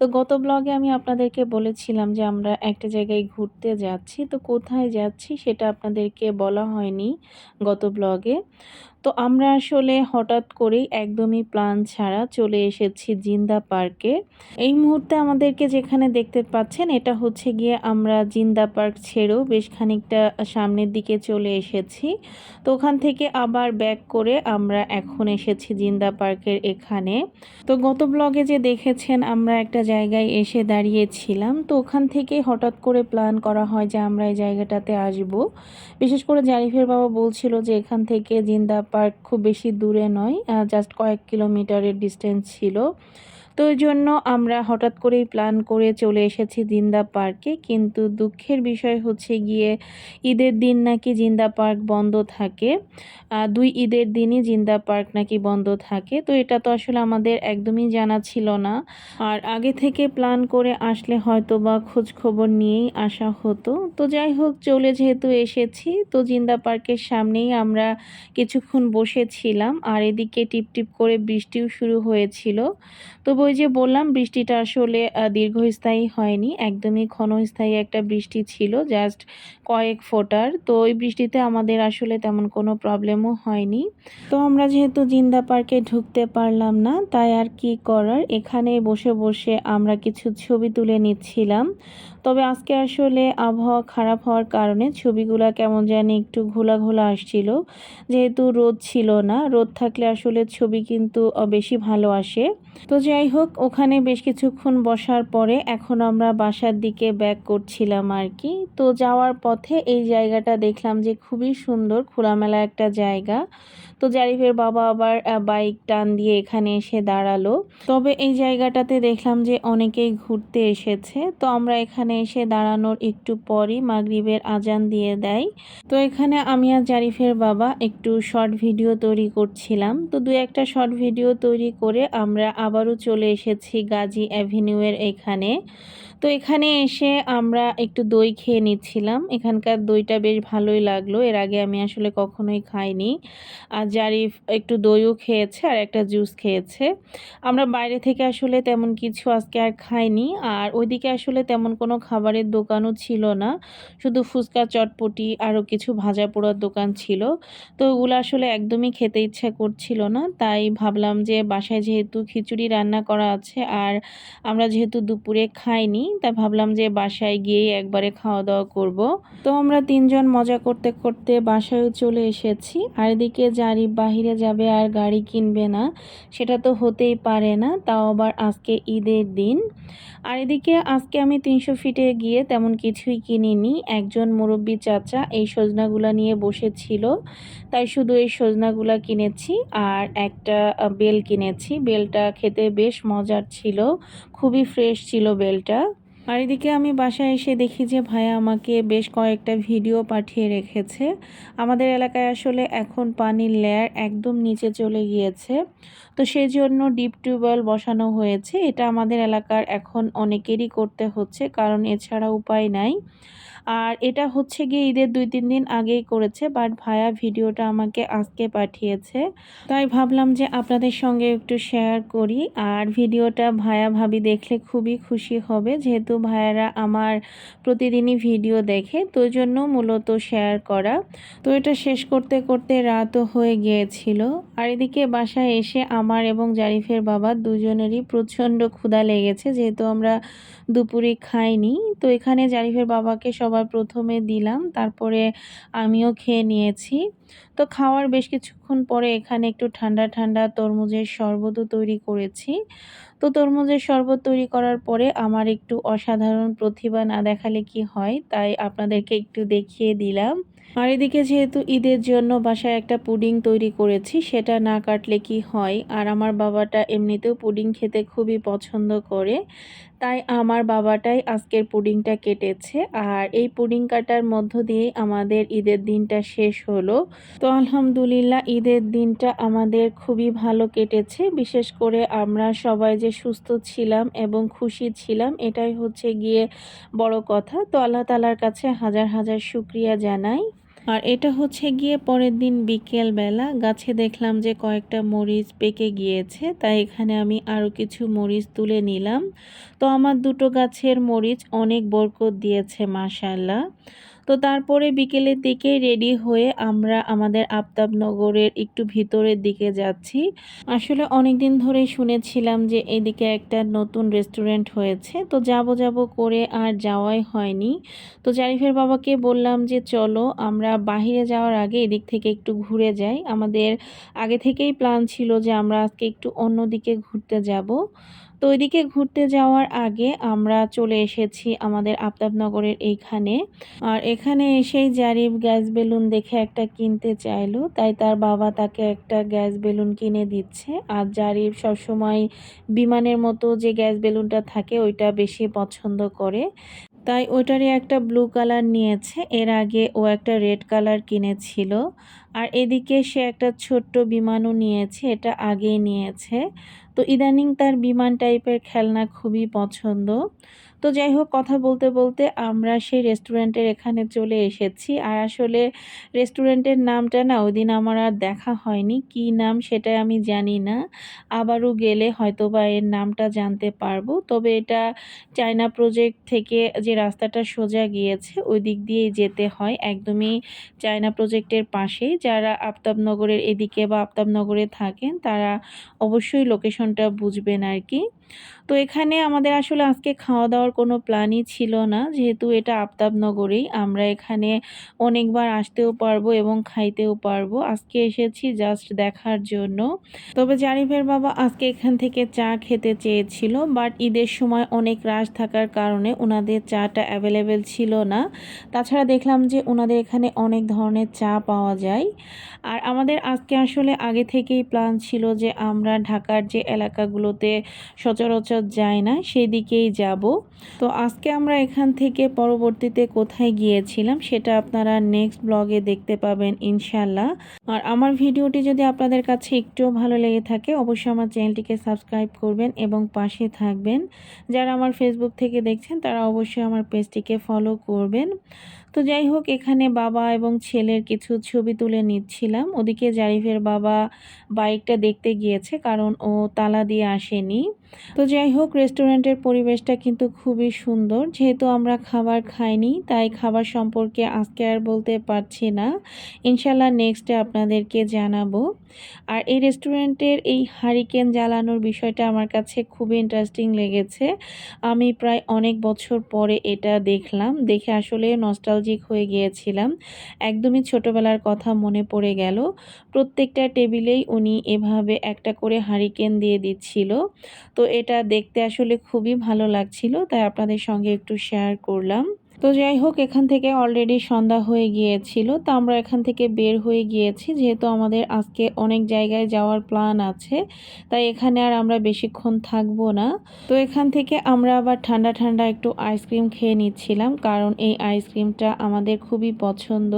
তো গত ব্লগে আমি আপনাদেরকে বলেছিলাম যে আমরা একটা জায়গায় ঘুরতে যাচ্ছি, তো কোথায় যাচ্ছি সেটা আপনাদেরকে বলা হয়নি গত ব্লগে তো আমরা আসলে হঠাৎ করেই একদমই প্ল্যান ছাড়া চলে এসেছি জিন্দা পার্কে এই মুহূর্তে আমাদেরকে যেখানে দেখতে পাচ্ছেন এটা হচ্ছে গিয়ে আমরা জিন্দা পার্ক ছেড়েও বেশ খানিকটা সামনের দিকে চলে এসেছি। তো ওখান থেকে আবার ব্যাক করে আমরা এখন এসেছি জিন্দা পার্কের এখানে। তো গত ব্লগে যে দেখেছেন আমরা একটা জায়গায় এসে দাঁড়িয়েছিলাম। তো ওখান থেকে হঠাৎ করে প্ল্যান করা হয় যে আমরা এই জায়গাটাতে আসব। বিশেষ করে জারিফের বাবা বলছিল যে এখান থেকে জিন্দা পার্ক খুব বেশি দূরে নয় জাস্ট কয়েক কিলোমিটারের ডিস্টেন্স ছিল। তো ওই জন্য আমরা হঠাৎ করেই প্ল্যান করে চলে এসেছি জিন্দা পার্কে, কিন্তু দুঃখের বিষয় হচ্ছে গিয়ে ঈদের দিন নাকি জিন্দা পার্ক বন্ধ থাকে। দুই ঈদের দিনই জিন্দা পার্ক নাকি বন্ধ থাকে। তো এটা তো আসলে আমাদের একদমই জানা ছিল না। আর আগে থেকে প্ল্যান করে আসলে হয়তো বা খোঁজ খবর নিয়েই আসা হতো। তো যাই হোক, চলে যেহেতু এসেছি, তো জিন্দা পার্কের সামনেই আমরা কিছুক্ষণ বসেছিলাম। আর এদিকে টিপ টিপ করে বৃষ্টিও শুরু হয়েছিল। তো ওই যে বললাম, বৃষ্টিটা আসলে দীর্ঘস্থায়ী হয়নি। একদমই ক্ষণস্থায়ী একটা বৃষ্টি ছিল জাস্ট কয়েক ফোটার। তো ওই বৃষ্টিতে আমাদের আসলে তেমন কোনো প্রবলেমও হয়নি। তো আমরা যেহেতু জিন্দা পার্কে ঢুকতে পারলাম না, তাই আর কি করার? এখানে বসে বসে আমরা কিছু ছবি তুলে নিচ্ছিলাম। তবে আজকে আসলে আবহাওয়া খারাপ হওয়ার কারণে ছবিগুলো কেমন জানি একটু ঘোলা ঘোলা আসছিল। যেহেতু রোদ ছিল না, রোদ থাকলে আসলে ছবি কিন্তু বেশি ভালো আসে। তো যাই হোক ওখানে বেশ কিছুক্ষণ বসার পরে এখন আমরা বাসার দিকে ব্যাক করছিলাম আর কি। তো যাওয়ার পথে এই জায়গাটা দেখলাম যে খুবই সুন্দর, খোলামেলা একটা জায়গা। তো জারিফের বাবা আবার বাইক টান দিয়ে এখানে এসে দাঁড়াল। তবে এই জায়গাটাতে দেখলাম যে অনেকেই ঘুরতে এসেছে। তো আমরা এখানে এসে দাঁড়ানোর একটু পরই মাগরিবের আজান দিয়ে দেয়। তো এখানে আমি আর জারিফের বাবা একটু শর্ট ভিডিও তৈরি করছিলাম। তো দু একটা শর্ট ভিডিও তৈরি করে আমরা আবারও চলে এসেছি গাজী অ্যাভিনিউয়ের এখানে। তো এখানে এসে আমরা একটু দই খেয়ে নিচ্ছিলাম। এখানকার দইটা বেশ ভালোই লাগল। এর আগে আমি আসলে কখনোই খাইনি। আর জারিফ একটু দইও খেয়েছে আর একটা জুস খেয়েছে। আমরা বাইরে থেকে আসলে তেমন কিছু আজকে আর খাইনি। আর ওইদিকে আসলে তেমন কোনো খাবারের দোকানও ছিল না। শুধু ফুচকা, চটপটি, আরও কিছু ভাজা পোড়ার দোকান ছিল। তো ওগুলো আসলে একদমই খেতে ইচ্ছা করছিল না। তাই ভাবলাম যে বাসায় যেহেতু খিচুড়ি রান্না করা আছে আর আমরা যেহেতু দুপুরে খাইনি তাই ভাবলাম যে বাসায় গিয়েই একবারে খাওয়া দাওয়া করব। তো আমরা তিনজন মজা করতে করতে বাসায়ও চলে এসেছি। আর এদিকে জারি বাহিরে যাবে আর গাড়ি কিনবে না, সেটা তো হতেই পারে না, তাও আবার আজকে ঈদের দিন। আর এদিকে আজকে আমি তিনশো ফিটে গিয়ে তেমন কিছুই কিনিনি। একজন মুরব্বী চাচা এই সজনাগুলা নিয়ে বসেছিল, তাই শুধু এই সজনাগুলা কিনেছি আর একটা বেল কিনেছি। বেলটা খেতে বেশ মজার ছিল খুবই ফ্রেশ ছিল বেলটা। আর এদিকে আমি বাসায় এসে দেখি যে ভাইয়া আমাকে বেশ কয়েকটা ভিডিও পাঠিয়ে রেখেছে। আমাদের এলাকায় আসলে এখন পানির লেয়ার একদম নিচে চলে গিয়েছে। তো সেই জন্য ডিপ টিউবওয়েল বসানো হয়েছে। এটা আমাদের এলাকার এখন অনেকেরই করতে হচ্ছে, কারণ এছাড়া উপায় নাই। আর এটা হচ্ছে গিয়ে ঈদের দুই, তিন দিন আগেই করেছে বাট ভায়া ভিডিওটা আমাকে আজকে পাঠিয়েছে। তাই ভাবলাম যে আপনাদের সঙ্গে একটু শেয়ার করি, আর ভিডিওটা ভায়া ভাবি দেখলে খুবই খুশি হবে, যেহেতু ভাইয়ারা আমার প্রতিদিনই ভিডিও দেখে, তো জন্য মূলত শেয়ার করা। তো এটা শেষ করতে করতে রাতও হয়ে গিয়েছিল, আর এদিকে বাসায় এসে আমার এবং জারিফের বাবা দুজনেরই প্রচণ্ড ক্ষুধা লেগেছে, যেহেতু আমরা দুপুরে খাইনি, তো এখানে জারিফের বাবাকে সবার প্রথমে দিলাম, তারপরে আমিও খেয়ে নিয়েছি। তো খাওয়ার বেশ কিছুক্ষণ পরে এখানে একটু ঠান্ডা ঠান্ডা তরমুজের শরবতও তৈরি করেছি। তো তরমুজের শরবত তৈরি করার পরে আমার একটু অসাধারণ প্রতিভা না দেখালে কি হয়, তাই আপনাদেরকে একটু দেখিয়ে দিলাম। আর এদিকে যেহেতু ঈদের জন্য বাসায় একটা পুডিং তৈরি করেছি, সেটা না কাটলে কি হয়? আর আমার বাবাটা এমনিতেও পুডিং খেতে খুবই পছন্দ করে। তাই আমার বাবাটাই আজকের পুডিংটা কেটেছে। আর এই পুডিং কাটার মধ্য দিয়ে আমাদের ঈদের দিনটা শেষ হলো। তো আলহামদুলিল্লাহ, ঈদের দিনটা আমাদের খুবই ভালো কেটেছে। বিশেষ করে আমরা সবাই যে সুস্থ ছিলাম এবং খুশি ছিলাম, এটাই হচ্ছে গিয়ে বড় কথা। তো আল্লাহ তালার কাছে হাজার হাজার শুক্রিয়া জানাই। আর এটা হচ্ছে গিয়ে পরের দিন বিকেলবেলা। গাছে দেখলাম যে কয়েকটা মরিচ পেকে গিয়েছে, তাই এখানে আমি আরও কিছু মরিচ তুলে নিলাম। তো আমার দুটো গাছের মরিচ অনেক বরকত দিয়েছে মাশাল্লাহ তো তারপরে বিকেলের দিকে রেডি হয়ে আমরা আমাদের আফতাবনগরের একটু ভিতরের দিকে যাচ্ছি। আসলে অনেক দিন ধরেই শুনেছিলাম যে এদিকে একটা নতুন রেস্টুরেন্ট হয়েছে। তো যাব যাব করে আর যাওয়াই হয়নি। তো জারিফের বাবাকে বললাম যে, চলো, আমরা বাহিরে যাওয়ার আগে এদিক থেকে একটু ঘুরে যাই। আমাদের আগে থেকেই প্ল্যান ছিল যে আমরা আজকে একটু অন্যদিকে ঘুরতে যাব। তো ওইদিকে ঘুরতে যাওয়ার আগে আমরা চলে এসেছি আমাদের আফতাবনগরের এইখানে। আর এখানে এসেই জারিফ গ্যাস বেলুন দেখে একটা কিনতে চাইলো, তাই তার বাবা তাকে একটা গ্যাস বেলুন কিনে দিচ্ছে। আর জারিফ সবসময় বিমানের মতো যে গ্যাস বেলুনটা থাকে, ওইটা বেশি পছন্দ করে। তাই ওটারই একটা ব্লু কালার নিয়েছে। এর আগে ও একটা রেড কালার কিনেছিল। আর এদিকে সে একটা ছোট্ট বিমানও নিয়েছে, এটা আগেই নিয়েছে। তো ইদানিং তার বিমান টাইপের খেলনা খুবই পছন্দ। তো যাই হোক, কথা বলতে বলতে আমরা সেই রেস্টুরেন্টের এখানে চলে এসেছি। আর আসলে রেস্টুরেন্টের নামটা না ওই দিন আমার আর দেখা হয়নি। কি নাম সেটা আমি জানি না। আবারও গেলে হয়তো বা এর নামটা জানতে পারব। তবে এটা চায়না প্রজেক্ট থেকে যে রাস্তাটা সোজা গিয়েছে, ওই দিক দিয়েই যেতে হয়। একদমই চায়না প্রজেক্টের পাশেই। যারা আফতাবনগরের এদিকে বা আফতাবনগরে থাকেন, তারা অবশ্যই লোকেশনটা বুঝবেন আর কি। তো এখানে আমাদের আসলে আজকে খাওয়া দাওয়ার কোনো প্ল্যানই ছিল না। যেহেতু এটা আফতাবনগরেই, আমরা এখানে অনেকবার আসতেও পারব এবং খাইতেও পারব। আজকে এসেছি জাস্ট দেখার জন্য। তবে জারিফের বাবা আজকে এখান থেকে চা খেতে চেয়েছিল বাট ঈদের সময় অনেক রাশ থাকার কারণে ওনাদের চাটা অ্যাভেলেবেল ছিল না। তাছাড়া দেখলাম যে ওনাদের এখানে অনেক ধরনের চা পাওয়া যায়। আর আমাদের আজকে আসলে আগে থেকেই প্ল্যান ছিল যে আমরা ঢাকার যে এলাকাগুলোতে সচরাচর যায় না, সেদিকেই যাব। তো আজকে আমরা এখান থেকে পরবর্তীতে কোথায় গিয়েছিলাম সেটা আপনারা নেক্সট ব্লগে দেখতে পাবেন ইনশাল্লাহ আর আমার ভিডিওটি যদি আপনাদের কাছে একটুও ভালো লেগে থাকে, অবশ্যই আমার চ্যানেলটিকে সাবস্ক্রাইব করবেন এবং পাশে থাকবেন। যারা আমার ফেসবুক থেকে দেখছেন, তারা অবশ্যই আমার পেজটিকে ফলো করবেন। তো যাই হোক, এখানে বাবা এবং ছেলের কিছু ছবি তুলে নিচ্ছিলাম। ওদিকে জারিফের বাবা বাইকটা দেখতে গিয়েছে, কারণ ও তালা দিয়ে আসেনি। তো যাই হোক রেস্টুরেন্টের পরিবেশটা কিন্তু খুবই সুন্দর। যেহেতু আমরা খাবার খাইনি, তাই খাবার সম্পর্কে আজকে আর বলতে পারছি না। ইনশাল্লাহ নেক্সটে আপনাদেরকে জানাব। আর এই রেস্টুরেন্টের এই হারিকেন জ্বালানোর বিষয়টা আমার কাছে খুবই ইন্টারেস্টিং লেগেছে। আমি প্রায় অনেক বছর পরে এটা দেখলাম, দেখে আসলে নস্টালজিক হয়ে গিয়েছিলাম। একদমই ছোটবেলার কথা মনে পড়ে গেল। প্রত্যেকটা টেবিলেই উনি এভাবে একটা করে হারিকেন দিয়ে দিচ্ছিল। তো এটা দেখতে আসলে খুবই ভালো লাগছিল তাই আপনাদের সঙ্গে একটু শেয়ার করলাম। তো যাই হোক, এখান থেকে অলরেডি সন্ধ্যা হয়ে গিয়েছিল, তো আমরা এখান থেকে বের হয়ে গিয়েছি, যেহেতু আমাদের আজকে অনেক জায়গায় যাওয়ার প্ল্যান আছে, তাই এখানে আর আমরা বেশিক্ষণ থাকব না। তো এখান থেকে আমরা আবার ঠান্ডা ঠান্ডা একটু আইসক্রিম খেয়ে নিচ্ছিলাম, কারণ এই আইসক্রিমটা আমাদের খুবই পছন্দ।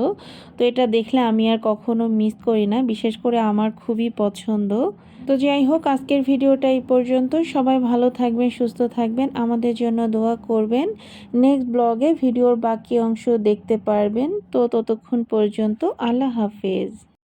তো এটা দেখলে আমি আর কখনো মিস করি না, বিশেষ করে আমার খুবই পছন্দ। তো যাই হোক, আজকের ভিডিওটা এই পর্যন্ত। সবাই ভালো থাকবেন, সুস্থ থাকবেন। আমাদের জন্য দোয়া করবেন। নেক্সট ব্লগে ভিডিওর বাকি অংশ দেখতে পারবেন। তো ততক্ষণ পর্যন্ত আল্লাহ হাফেজ।